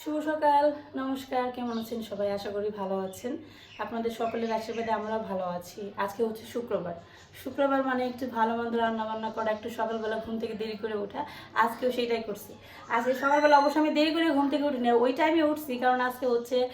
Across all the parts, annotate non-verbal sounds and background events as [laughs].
শুভ সকাল, নমস্কার, কেমন আছেন সবাই? আশা করি ভালো আছেন। আপনাদের সকলের আশীর্বাদে আমরাও ভালো আছি। আজকে হচ্ছে শুক্রবার। শুক্রবার মানে একটু ভালো মন্দ রান্না বান্না করা, একটু সকালবেলা ঘুম থেকে দেরি করে ওঠা। আজকেও সেইটাই করছি। আজকে সকালবেলা অবশ্য আমি দেরি করে ঘুম থেকে উঠি না ওই টাইমে উঠছি। কারণ আজকে হচ্ছে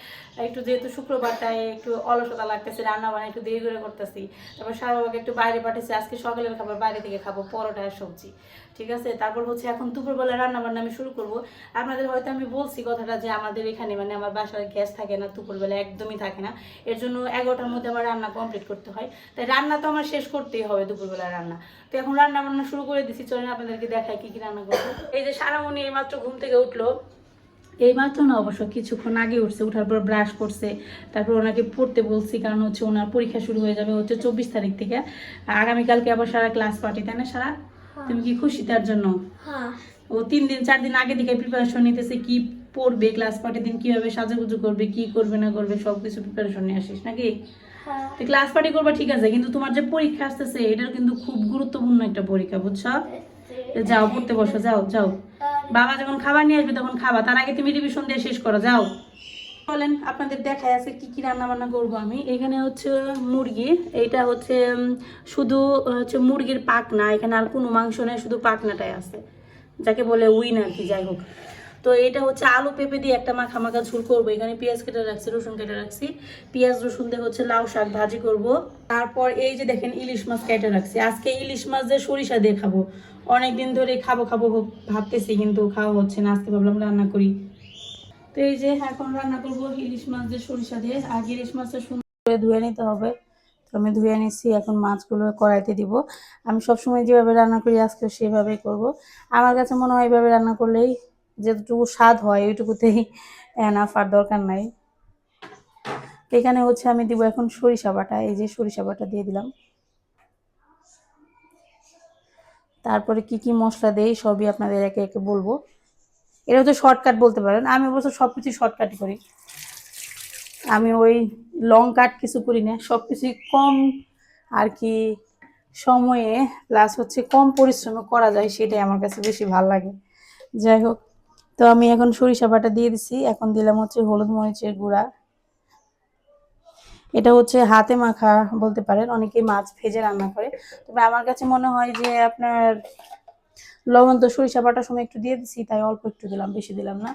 একটু যেহেতু শুক্রবারটায় একটু অলসতা লাগতেছে রান্না বান্না একটু দেরি করে করতেছি। তারপর সারা বাবাকে একটু বাইরে পাঠিয়েছি আজকে সকালের খাবার বাইরে থেকে খাব, পরোটা সবজি। ঠিক আছে? তারপর হচ্ছে এখন দুপুরবেলা রান্না বান্না আমি শুরু করব। আপনাদের হয়তো আমি বলছি কথাটা যে আমাদের এখানে মানে আমার বাসায় গ্যাস থাকে না দুপুরবেলা একদমই থাকে না। এর জন্য এগারোটার মধ্যে আমার রান্না কমপ্লিট করতে হয়। তাই রান্না তো আমার শেষ করতেই হবে দুপুরবেলা রান্না। তো এখন রান্না বান্না শুরু করে দিচ্ছি চলেন আপনাদেরকে দেখাই কি কি রান্না করব। এই যে সারামণি এইমাত্র ঘুম থেকে উঠল। এই মাত্র না অবশ্য কিছুক্ষণ আগে উঠছে উঠার পর ব্রাশ করছে তারপর ওনাকে পড়তে বলছি কারণ হচ্ছে ওনার পরীক্ষা শুরু হয়ে যাবে হচ্ছে চব্বিশ তারিখ থেকে। আগামীকালকে আবার সারা ক্লাস পার্টি তাই না সারা? তুমি কি খুশি তার জন্য? হ্যাঁ। ও তিন দিন চার দিন আগে থেকে প্রিপারেশন নিতেছে কি পড়বে ক্লাস পার্টির দিন কীভাবে সাজুগুজু করবে কি করবে না করবে সব কিছু প্রিপারেশন নিয়ে আসিস নাকি? হ্যাঁ। তো ক্লাস পার্টি করবা ঠিক আছে কিন্তু তোমার যে পরীক্ষা আসতেছে এটার কিন্তু খুব গুরুত্বপূর্ণ একটা পরীক্ষা বুঝছ? যাও পড়তে বসো যাও যাও। বাবা যখন খাবার নিয়ে আসবে তখন খাবা তার আগে তুমি রিভিশন দিয়ে শেষ করো যাও। বলেন আপনাদের দেখায় আছে কি কি রান্না বান্না করব আমি। এখানে হচ্ছে মুরগি এইটা হচ্ছে শুধু হচ্ছে মুরগির পাকনা এখানে আর কোনো মাংস নেই শুধু পাকনাটাই আছে। যাকে বলে উইন আর কি যাই হোক। তো এটা হচ্ছে আলু পেঁপে দিয়ে একটা মাখা মাখা ঝুল করব। এখানে পেঁয়াজ কেটে রাখছি, রসুন কেটে রাখছি। পেঁয়াজ, রসুন দিয়ে হচ্ছে লাউ শাক ভাজি করব। তারপর এই যে দেখেন ইলিশ মাছ কেটে রাখছি। আজকে ইলিশ মাছ দিয়ে সরিষা দিয়ে খাব। অনেকদিন ধরে খাব খাব ভাবতেছি কিন্তু খাওয়া হচ্ছে না। আজকে ভাবলাম রান্না করি। তো এই যে এখন রান্না করব ইলিশ মাছ দিয়ে সরিষা দিয়ে। আর ইলিশ মাছটা সুন্দর করে ধুয়ে নিতে হবে। তো আমি ধুয়ে নিচ্ছি, এখন মাছগুলো কড়াইতে দিব। আমি সবসময় যেভাবে রান্না করি আজকে সেভাবেই করব। আমার কাছে মনে হয় এইভাবে রান্না করলেই যেটুকু স্বাদ হয়, ওইটুকুতেই এনাফ আর দরকার নাই। এখানে হচ্ছে আমি দিব এখন সরিষা বাটা, এই যে সরিষা বাটা দিয়ে দিলাম। তারপরে কি কি মশলা দেই সবই আপনাদের একে একে বলব। এটা হচ্ছে শর্টকাট বলতে পারেন, আমি অবশ্য সব কিছু শর্টকাটই করি। আমি ওই লং কাট কিছু করি না সব কিছুই কম আর কি সময়ে প্লাস হচ্ছে কম পরিশ্রমে করা যায়, সেটাই আমার কাছে বেশি ভালো লাগে। যাই হোক তো আমি এখন সরিষা বাটা দিয়ে দিছি। এখন দিলাম হচ্ছে হলুদ মরিচের গুঁড়া। এটা হচ্ছে হাতে মাখা বলতে পারেন, অনেকেই মাছ ভেজে রান্না করে। তবে আমার কাছে মনে হয় যে আপনার লবণ তো সরিষা বাটার সময় একটু দিয়ে দিছি, তাই অল্প একটু দিলাম, বেশি দিলাম না।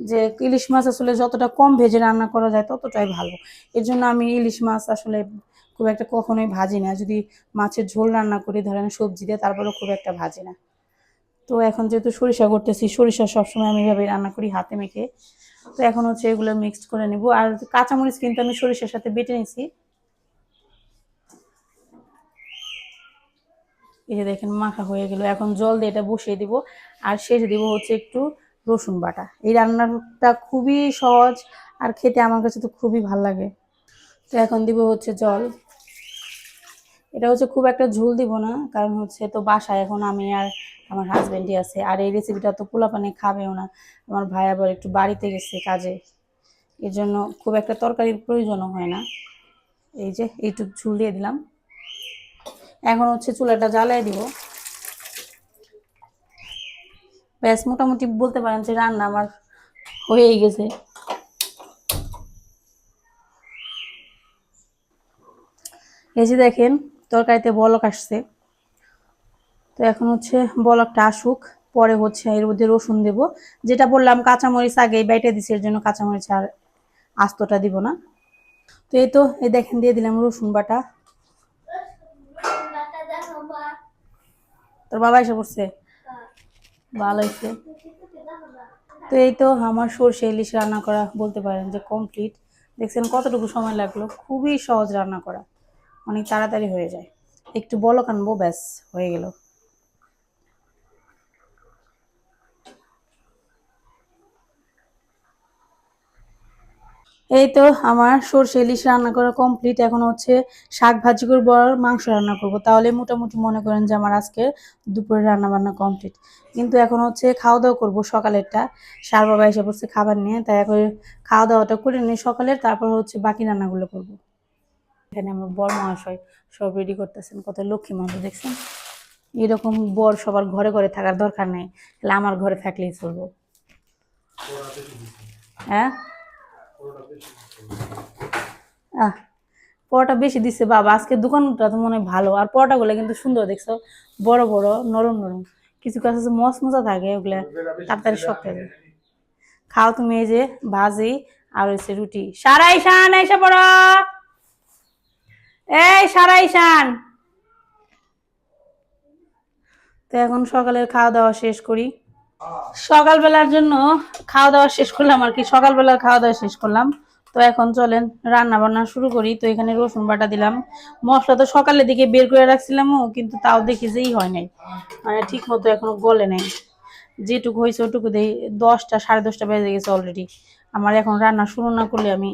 যে ইলিশ মাছ আসলে যতটা কম ভেজে রান্না করা যায় ততটাই ভালো। এর জন্য আমি ইলিশ মাছ আসলে খুব একটা কখনোই ভাজি না। যদি মাছের ঝোল রান্না করি, ধরেন সবজি দিয়ে, তারপরেও খুব একটা ভাজি না। তো এখন যেহেতু সরিষা করতেছি, সরিষা সবসময় আমি এভাবে রান্না করি হাতে মেখে। তো এখন হচ্ছে এগুলো মিক্সড করে নেব। আর কাঁচামরিচ কিন্তু আমি সরিষার সাথে বেটে নিছি। এই যে দেখেন মাখা হয়ে গেল। এখন জল দিয়ে এটা বসিয়ে দিব। আর শেষে দিব হচ্ছে একটু রসুন বাটা। এই রান্নাটা খুবই সহজ আর খেতে আমার কাছে তো খুবই ভালো লাগে। তো এখন দিব হচ্ছে জল। এটা হচ্ছে খুব একটা ঝোল দিব না, কারণ হচ্ছে তো বাসায় এখন আমি আর আমার হাজবেন্ডই আছে। আর এই রেসিপিটা তো পোলাপানে খাবেও না। আমার ভাই আবার একটু বাড়িতে গেছে কাজে। এর জন্য খুব একটা তরকারির প্রয়োজনও হয় না। এই যে, এইটুক ঝুল দিয়ে দিলাম। এখন হচ্ছে চুলাটা জ্বালাই দিব। ব্যাস, মোটামুটি বলতে পারেন যে রান্না আমার হয়েই গেছে। এই যে দেখেন, তরকারিতে বলক আসছে। তো এখন হচ্ছে বলকটা আসুক, পরে হচ্ছে এর মধ্যে রসুন দেব। যেটা বললাম কাঁচামরিচ আগে বাইটে দিছি, এর জন্য কাঁচামরিচ আর আস্তটা দিব না। তো এই তো, এই দেখেন দিয়ে দিলাম রসুন বাটা। তোর বাবা এসে পড়ছে? ভালো হয়েছে। তো এই তো আমার সর্ষে ইলিশ রান্না করা বলতে পারেন যে কমপ্লিট দেখছেন কতটুকু সময় লাগল? খুবই সহজ রান্না করা। অনেক তাড়াতাড়ি হয়ে যায়। একটু বলক আনব, ব্যাস, হয়ে গেল। এই তো আমার সর্ষে ইলিশ রান্না করা কমপ্লিট এখন হচ্ছে শাক ভাজি করব আর মাংস রান্না করব। তাহলে মোটামুটি মনে করেন যে আমার আজকে দুপুরে রান্না বান্না কমপ্লিট কিন্তু এখন হচ্ছে খাওয়া দাওয়া করব সকালেরটা। সার বাবা এসে পড়ছে খাবার নিয়ে, তাই এখন খাওয়া দাওয়াটা করে নিই সকালের, তারপর হচ্ছে বাকি রান্নাগুলো করব। এখানে আমার বর মহাশয় সব রেডি করতেছেন, কত লক্ষ্মী মানুষ দেখছেন? এরকম বর সবার ঘরে ঘরে থাকার দরকার নেই। তাহলে আমার ঘরে থাকলেই চলবো। হ্যাঁ? আহ পরোটা বেশি দিচ্ছে বাবা। আজকে দোকানটা তো মনে হয় ভালো। আর পরোটাগুলো কিন্তু সুন্দর দেখছ? বড় বড় নরম নরম। কিছু কাছে আছে মচমচা থাকে ওগুলা। তাড়াতাড়ি শক্ত। খাও তুমি এই যে ভাজি আর হচ্ছে রুটি। সারাই শান এসে পড়ো। এই সারাই শান। তো এখন সকালের খাওয়া দাওয়া শেষ করি। সকালবেলার জন্য খাওয়া দাওয়া শেষ করলাম আর কি। সকালবেলার খাওয়া দাওয়া শেষ করলাম। তো এখন চলেন রান্না বান্না শুরু করি। তো এখানে রসুন বাটা দিলাম। মশলা তো সকালের দিকে বের করে রাখছিলাম কিন্তু তাও দেখি যেই হয় নাই। মানে ঠিক মতো এখনও গলে নেই। যেটুকু হয়েছে ওটুকু দেই। দশটা, সাড়ে দশটা বেজে গেছে অলরেডি আমার এখন রান্না শুরু না করলে আমি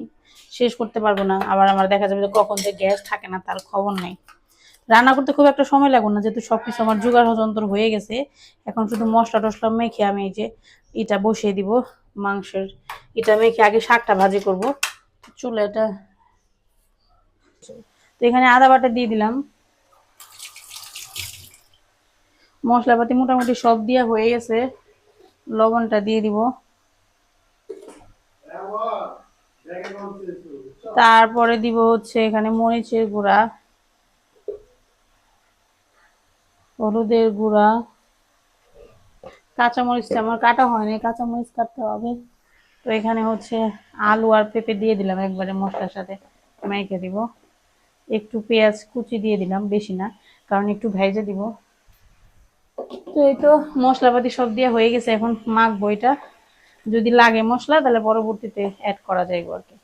শেষ করতে পারব না। আবার আমার দেখা যাবে যে কখন যে গ্যাস থাকে না, তার খবর নেই। রান্না করতে খুব একটা সময় লাগবে না, যেহেতু সবকিছু আমার জোগাড় যন্ত্র হয়ে গেছে। এখন শুধু মশলা টসলা মেখে আমি এই যে এটা বসিয়ে দিব মাংসের। এটা মেখে আগে শাকটা ভাজি করব। চুলে এটা তো এখানে আদা বাটা দিয়ে দিলাম। মশলাপাতি মোটামুটি সব দিয়া হয়ে গেছে। লবণটা দিয়ে দিব। তারপরে দিব হচ্ছে এখানে মরিচের গুঁড়া। হলুদের গুঁড়া কাঁচামরিচটা আমার কাটা হয়নি, কাঁচামরিচ কাটতে হবে। তো এখানে হচ্ছে আলু আর পেঁপে দিয়ে দিলাম একবারে মশলার সাথে, মেখে দিব। একটু পেঁয়াজ কুচি দিয়ে দিলাম, বেশি না, কারণ একটু ভেজে দিব। তো এই তো মশলাপাতি সব দিয়ে হয়ে গেছে, এখন মাখবো এটা। যদি লাগে মশলা, তাহলে পরবর্তীতে অ্যাড করা যাইব আর কি।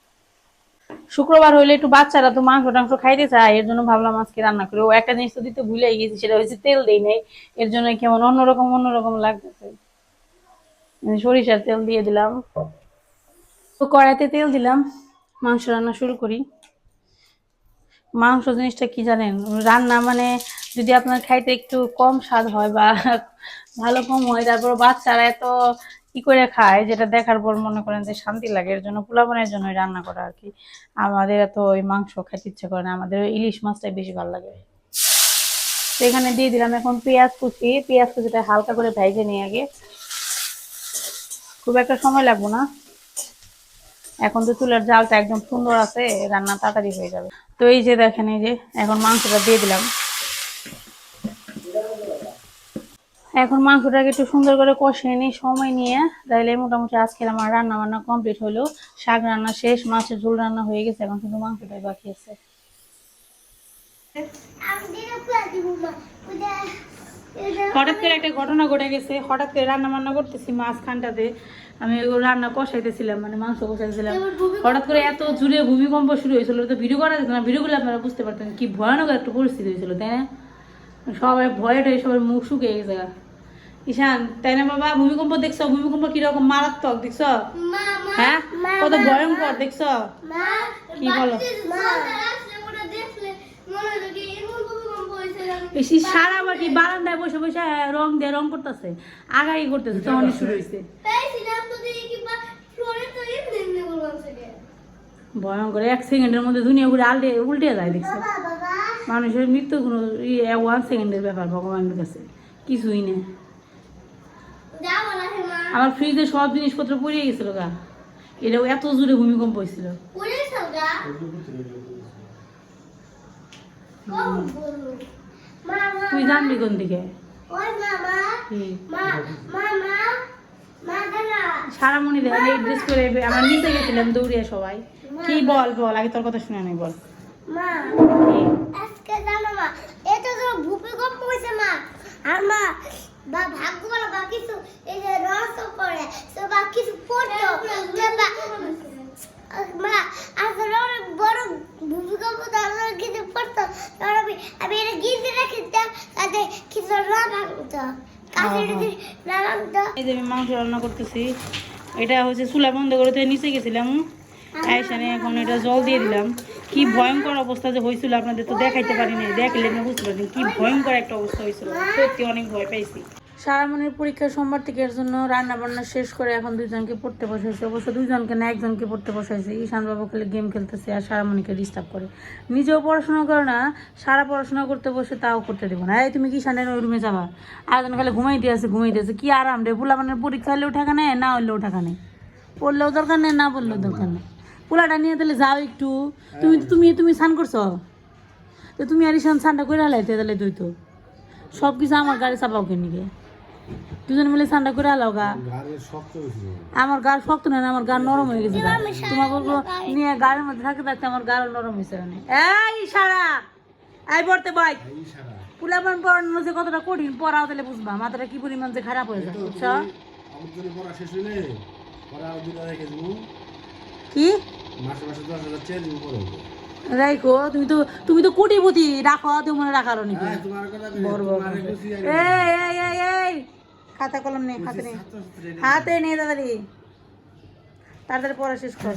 শুক্রবার হইলে একটু বাচ্চারা তো মাংস টাংস খাইতে চায়, এর জন্য ভাবলাম আজকে রান্না করি। ও একটা জিনিস তো দিতে ভুলে গেছি, সেটা হচ্ছে তেল দেই নাই, এর জন্য কেমন অন্যরকম অন্যরকম লাগতেছে। মানে সরিষার তেল দিয়ে দিলাম। তো কড়াইতে তেল দিলাম, মাংস রান্না শুরু করি। মাংস জিনিসটা কি জানেন, রান্না মানে যদি আপনার খাইতে একটু কম স্বাদ হয় বা [laughs] ভালো কম হয়, তারপর বাচ্চারা এত কি করে খায়, যেটা দেখার পর মনে করেন যে শান্তি লাগে, এর জন্য পোলাপানের জন্য রান্না করা আর কি। আমাদের এত ওই মাংস খেতে ইচ্ছে করে না, আমাদের ওই ইলিশ মাছটাই বেশি ভালো লাগে। তো এখানে দিয়ে দিলাম এখন পেঁয়াজ কুচি। পেঁয়াজ কুচিটা হালকা করে ভেজে নিয়ে আগে। খুব একটা সময় লাগবো না। এখন তো চুলের জালটা একদম সুন্দর আছে, রান্না তাড়াতাড়ি হয়ে যাবে। তো এই যে দেখেন, এই যে এখন মাংসটা দিয়ে দিলাম। এখন মাংসটাকে একটু সুন্দর করে কষিয়ে নিই, সময় নিয়ে। তাইলে মোটামুটি আজকের আমার রান্না বান্না কমপ্লিট হলো। শাক রান্না শেষ, মাছের ঝোল রান্না হয়ে গেছে, এখন শুধু মাংসটাই বাকি আছে। হঠাৎ করে একটা ঘটনা ঘটে গেছে, হঠাৎ করে রান্না বান্না করতেছি মাঝখানটাতে আমি রান্না কষাইতেছিলাম মানে মাংস কষাইতেছিলাম। হঠাৎ করে এত জুড়ে ভূমিকম্প শুরু হয়েছিল, তো ভিডিও করা যেত না ভিডিও করলে আপনারা বুঝতে পারতেন কি ভয়ানক একটা পরিস্থিতি হয়েছিল, তাই না? সবাই ভয়ে টয়ে সবার মুখ শুকিয়ে গেছে গা। ঈশান তাই না বাবা? ভূমিকম্প দেখছ? ভূমিকম্প কীরকম মারাত্মক দেখছ? হ্যাঁ? কত ভয়ঙ্কর দেখছ? কি বলো? বেশি সারা বাকি বারান্দায় বসে বসে রং দিয়ে রং করতেছে আগাই করতেছে তখন শুরু হয়েছে। ভয়ঙ্কর এক সেকেন্ডের মধ্যে দুনিয়া ঘুরে আলটে উল্টে যায় দেখছ? মানুষের মৃত্যু কোনো ওয়ান সেকেন্ডের ব্যাপার ভগবানের কাছে। কিছুই নেই। না আমার ফ্রিজে সব জিনিসপত্র পড়ে গেছিল গা। এটাও এত জোরে ভূমিকম্প হয়েছিল। তুই জানবি কোন দিকে? ওই মামা কি? মা মামা মা। দাদা। সারামণি দেখেন এই ড্রেস করে আমরা নিচে গেছিলাম দৌড়িয়ে সবাই। কি বল বল আগে তোর কথা শুনে নাই বল। মা। জানো মা? এটা তো ভূমিকম্প হয়েছে মা। আর মা বা ভাগ্য বলো বা কিছু এই যে রস করে তো বা কিছু পড়তো। কিংবা মা আসলে অনেক বড় ভূমিকম্প তো আমার কিছু পড়তো। তখন আমি আমি এটা গিয়ে রেখে তাতে কিছু না ভাঙতো এই যে আমি মাংস রান্না করতেছি এটা হচ্ছে চুলা বন্ধ করে নিচে গেছিলাম। আইসানে এখন এটা জল দিয়ে দিলাম। কি ভয়ঙ্কর অবস্থা যে হয়েছিল আপনাদের তো দেখাইতে পারিনি দেখলে না বুঝতে পারিনি কি ভয়ঙ্কর একটা অবস্থা হয়েছিল সত্যি অনেক ভয় পাইছি। সারামণির পরীক্ষা সোমবার থেকে এর জন্য রান্না বান্না শেষ করে এখন দুইজনকে পড়তে বসাইছে। অবশ্য দুইজনকে না, একজনকে পড়তে বসাইছে। ঈশান বাবু খেলে গেম খেলতেছে আর সারামণিকে ডিস্টার্ব করে। নিজেও পড়াশোনা করে না, সারা পড়াশোনা করতে বসে তাও করতে দেবো না। এই তুমি কি ঈশানের ওই রুমে যাবা? আর একজন ঘুমাই আছে, ঘুমাইতে আছে। কি আরাম রে বুলামানের পরীক্ষা হলেও ঠাকা নেই? না হলেও ঠাকা নেই। পড়লেও দরকার নেই, না পড়লেও দরকার নেই। পোলাটা নিয়ে তাহলে যাও একটু। তুমি তুমি তুমি স্নান করছ? তো তুমি আর ইসান স্নানটা করে হালাইতে তাহলে তুই তো। সব কিছু আমার গাড়ি চাপাও কেন নিকে দুজন মিলে স্নানটা করে হালাও গা। আমার গা শক্ত না আমার গা নরম হয়ে গেছে। তোমার বলব নিয়ে গাড়ির মধ্যে থাকতে থাকতে আমার গা নরম হয়েছে অনেক। এই সারা এই পড়তে বই পুলাবান পড়ানো যে কতটা কঠিন পড়াও তাহলে বুঝবা। মাথাটা কি পরিমাণ যে খারাপ হয়ে যায় বুঝছ? কি? মাসে মাসে দশ হাজার রাইকো তুমি তো তুমি তো কোটিপতি রাখো তুমি মনে রাখার খাতা কলম নেই হাতে নেই হাতে নেই তাড়াতাড়ি। তাড়াতাড়ি পড়া শেষ কর।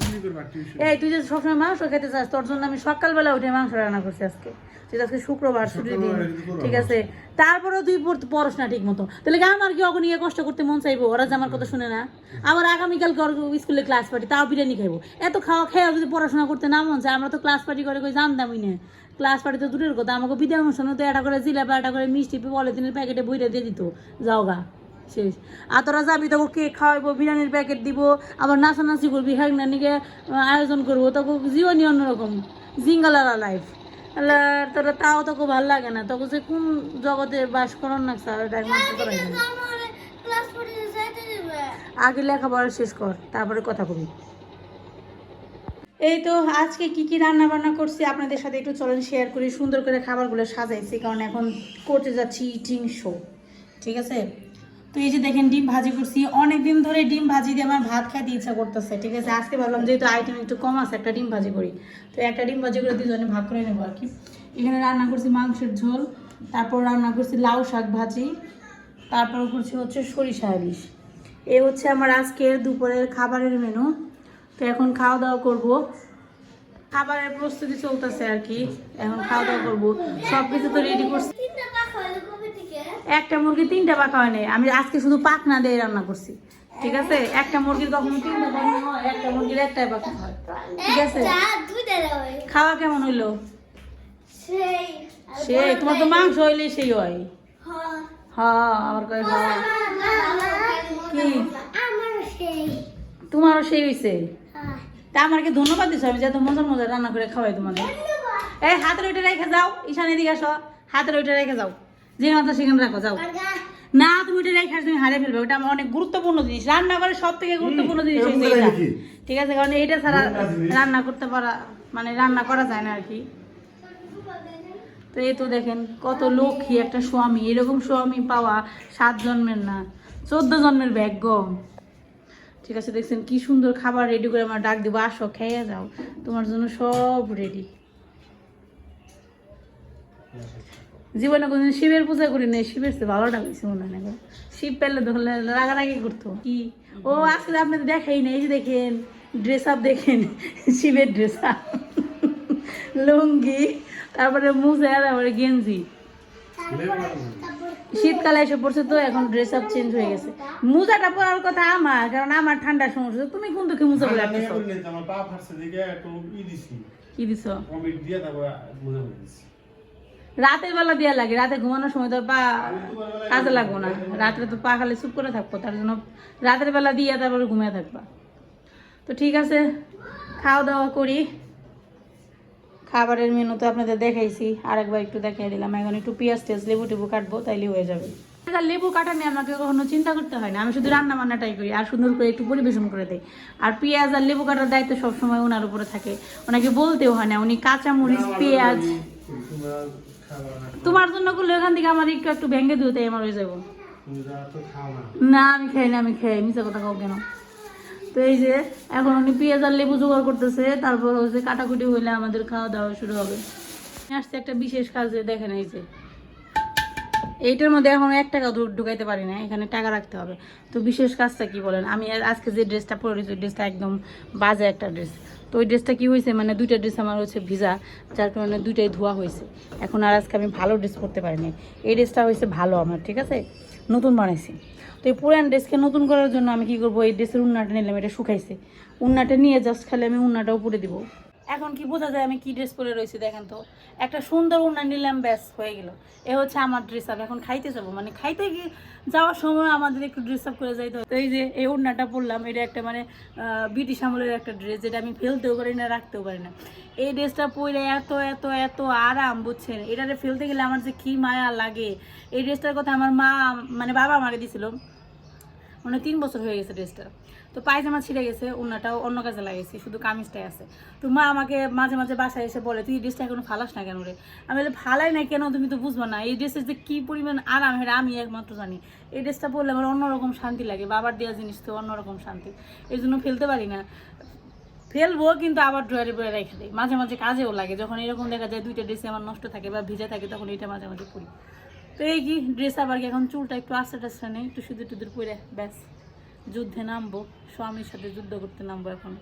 এই তুই যে সবসময় মাংস খেতে চাস তোর জন্য আমি সকালবেলা উঠে মাংস রান্না করছি আজকে। তো আজকে শুক্রবার ছুটির দিন। ঠিক আছে? তারপরেও তুই পড়স না ঠিক মতো তাহলে কি আমার কি অখন নিয়ে কষ্ট করতে মন চাইব? ওরা যে আমার কথা শুনে না। আবার আগামীকালকে ওর স্কুলে ক্লাস পার্টি তাও বিরিয়ানি খাইবো। এত খাওয়া খেয়ে যদি পড়াশোনা করতে না মন চায় আমরা তো ক্লাস পার্টি করে কই জানতামই না। ক্লাস পার্টি তো দূরের কথা। আমাকে বিদায় অনুষ্ঠানে তো এটা করে জিলাপি এটা করে মিষ্টি পলিথিনের প্যাকেটে বইটা দিয়ে দিত। যাও গা। শেষ। আর তোরা যাবি তোকে কেক খাওয়াইবো বিরিয়ানির প্যাকেট দিব আবার নাচানাচি করবি হ্যাঁ নানিকে আয়োজন করব। তোকে জীবনই অন্যরকম। জিঙ্গালারা লাইফ তোরা তাও তোকে ভালো লাগে না। তোকে যে কোন জগতে বাস করার না স্যার এটা একমাত্র দিবে। আগে লেখাপড়া শেষ কর তারপরে কথা কবি এই তো আজকে কি কি রান্না বান্না করছি আপনাদের সাথে একটু চলেন শেয়ার করি সুন্দর করে খাবারগুলো সাজাইছি কারণ এখন করতে যাচ্ছি ইটিং শো ঠিক আছে? তো এই যে দেখেন ডিম ভাজি করছি। অনেক দিন ধরে ডিম ভাজি দিয়ে আমার ভাত খাইতে ইচ্ছা করতেছে, ঠিক আছে? আজকে ভাবলাম যেহেতু আইটেম একটু কম আছে, একটা ডিম ভাজি করি। তো একটা ডিম ভাজি করে দুজনে ভাগ করে নেব আর কি এখানে রান্না করছি মাংসের ঝোল, তারপর রান্না করছি লাউ শাক ভাজি, তারপর করছি হচ্ছে সরিষা ইলিশ। এ হচ্ছে আমার আজকের দুপুরের খাবারের মেনু তো এখন খাওয়া দাওয়া করব। খাবারের প্রস্তুতি চলতেছে আর কি এখন খাওয়া দাওয়া করব। সব কিছু তো রেডি করছি। একটা মুরগি তিনটা পাখা হয়নি আমি আজকে শুধু পাখনা দিয়ে রান্না করছি। ঠিক আছে? একটা মুরগির কখনো তিনটা পাখনা হয় একটা মুরগির একটাই পাখনা হয়। ঠিক আছে? খাওয়া কেমন হইল? সেই সে তোমার তো মাংস হইলে সেই হয়। হ্যাঁ। হ্যাঁ আমার কয় হ্যাঁ কি? তোমারও সেই হয়েছে হ্যাঁ। তা আমাকে ধন্যবাদ দিছো? আমি যত মজার মজার রান্না করে খাওয়াই তোমাদের। এই হাতের ওইটা রেখে যাও। ঈশানের দিকে আসো। হাতের ওইটা রেখে যাও। যে মাথা সেখানে রাখো যাও। না তুমি ওইটা রেখে তুমি হারিয়ে ফেলবে। ওটা আমার অনেক গুরুত্বপূর্ণ জিনিস। রান্না করে সব থেকে গুরুত্বপূর্ণ জিনিস হচ্ছে এটা। ঠিক আছে কারণ এইটা ছাড়া রান্না করতে পারা মানে রান্না করা যায় না আর কি। তো এই তো দেখেন কত লক্ষ্মী একটা স্বামী। এরকম স্বামী পাওয়া সাত জন্মের না চোদ্দ জন্মের ভাগ্য ঠিক আছে দেখছেন কি সুন্দর খাবার রেডি করে আমার ডাক দিব। আসো খেয়ে যাও। তোমার জন্য সব রেডি জীবনে কোনদিন শিবের পূজা করি নাই শিবের চেয়ে ভালো ডাকছি মনে হয় শিব পেলে ধরলে রাগারাগি করতো। কি? ও আজকে তো আপনাদের দেখাই না এই যে দেখেন ড্রেস আপ দেখেন শিবের ড্রেস আপ লুঙ্গি তারপরে মুজা তারপরে গেঞ্জি। শীতকালে এসে পড়ছে তো এখন ড্রেস আপ চেঞ্জ হয়ে গেছে। মোজাটা পরার কথা আমার কারণ আমার ঠান্ডা সমস্যা তুমি কোন দুঃখে মোজা পরে আসছো কি দিছো? কমিট দিয়ে তারপর মজা দিছি। রাতের বেলা দেওয়া লাগে, রাতে ঘুমানোর সময় তো পা কাজে লাগবো না। রাত্রে তো পা খালি চুপ করে থাকব, তার জন্য রাতের বেলা দিয়ে তারপরে ঘুমিয়ে থাকবা। তো ঠিক আছে, খাওয়া দাওয়া করি। খাবারের মেনু তো আপনাদের দেখাইছি, আরেকবার একটু দেখাই দিলাম। এখন একটু পেঁয়াজ টেস লেবু টেবু কাটবো, তাইলে হয়ে যাবে। লেবু কাটা নিয়ে আমাকে কখনো চিন্তা করতে হয় না? আমি শুধু রান্না বান্নাটাই করি, আর সুন্দর করে একটু পরিবেশন করে দেই। আর পেঁয়াজ আর লেবু কাটার দায়িত্ব সবসময় ওনার উপরে থাকে। ওনাকে বলতেও হয় না, উনি কাঁচা মরিচ পেঁয়াজ তোমার জন্য করলে এখান থেকে আমার একটু একটু ভেঙে দিও, তাই আমার হয়ে যাব। না, আমি খাই না, আমি খাই মিশা কথা খাও কেন? তো এই যে, এখন উনি পেঁয়াজ আর লেবু জোগাড় করতেছে, তারপর হচ্ছে কাটাকুটি হইলে আমাদের খাওয়া দাওয়া শুরু হবে। আসছে একটা বিশেষ কাজে দেখেন এই যে। এইটার মধ্যে এখন এক টাকা ঢুকাইতে পারি না, এখানে টাকা রাখতে হবে। তো বিশেষ কাজটা কি বলেন? আমি আজকে যে ড্রেসটা পরে ড্রেসটা একদম বাজে একটা ড্রেস তো ওই ড্রেসটা কী হয়েছে? মানে দুইটা ড্রেস আমার হচ্ছে ভিজা, যার কারণে দুইটাই ধোয়া হয়েছে। এখন আর আজকে আমি ভালো ড্রেস পরতে পারিনি। এই ড্রেসটা হয়েছে ভালো আমার, ঠিক আছে? নতুন বানাইছি। তো এই পুরান ড্রেসকে নতুন করার জন্য আমি কী করব? এই ড্রেসের উন্নাটা নিলাম, এটা শুকাইছে। উন্নাটা নিয়ে জাস্ট খালে আমি উন্নাটা উপরে দিব। এখন কি বোঝা যায় আমি কি ড্রেস পরে রয়েছি, দেখেন তো। একটা সুন্দর ওড়না নিলাম, ব্যাস, হয়ে গেল। এ হচ্ছে আমার ড্রেস আপ এখন খাইতে যাব। মানে খাইতে গিয়ে যাওয়ার সময় আমাদের একটু ড্রেস আপ করে যাইতে তো এই যে এই ওড়নাটা পরলাম, এটা একটা মানে ব্রিটিশ আমলের একটা ড্রেস যেটা আমি ফেলতেও পারি না, রাখতেও পারি না। এই ড্রেসটা পরে এত এত এত আরাম, বুঝছেন? এটারে ফেলতে গেলে আমার যে কি মায়া লাগে। এই ড্রেসটার কথা আমার মা মানে বাবা আমাকে দিছিল। মানে তিন বছর হয়ে গেছে ড্রেসটা তো পায়জামা ছিঁড়ে গেছে অন্যটাও অন্য কাজে লাগিয়েছি শুধু কামিজটাই আছে। তো মা আমাকে মাঝে মাঝে বাসায় এসে বলে, তুই এই ড্রেসটা এখনও ফালাস না কেন রে? আমি বলে, ফালাই না কেন? তুমি তো বুঝব না, এই ড্রেসের যে কী পরিমাণ আরাম এটা আমি একমাত্র জানি। এই ড্রেসটা পরলে আমার অন্যরকম শান্তি লাগে, বাবার দেওয়া জিনিস তো অন্যরকম শান্তি, এই জন্য ফেলতে পারি না। ফেলব, কিন্তু আবার ড্রয়ারে বয়ে রেখে দিই। মাঝে মাঝে কাজেও লাগে, যখন এরকম দেখা যায় দুইটা ড্রেসে আমার নষ্ট থাকে বা ভিজে থাকে, তখন এটা মাঝে মাঝে পরি তো এই কি, ড্রেস আবার কি এখন চুলটা একটু আস্তে টাস্তে নেই? একটু সুদূর টুদুর পরে ব্যাস। যুদ্ধে নামবো স্বামীর সাথে যুদ্ধ করতে নামবো এখন।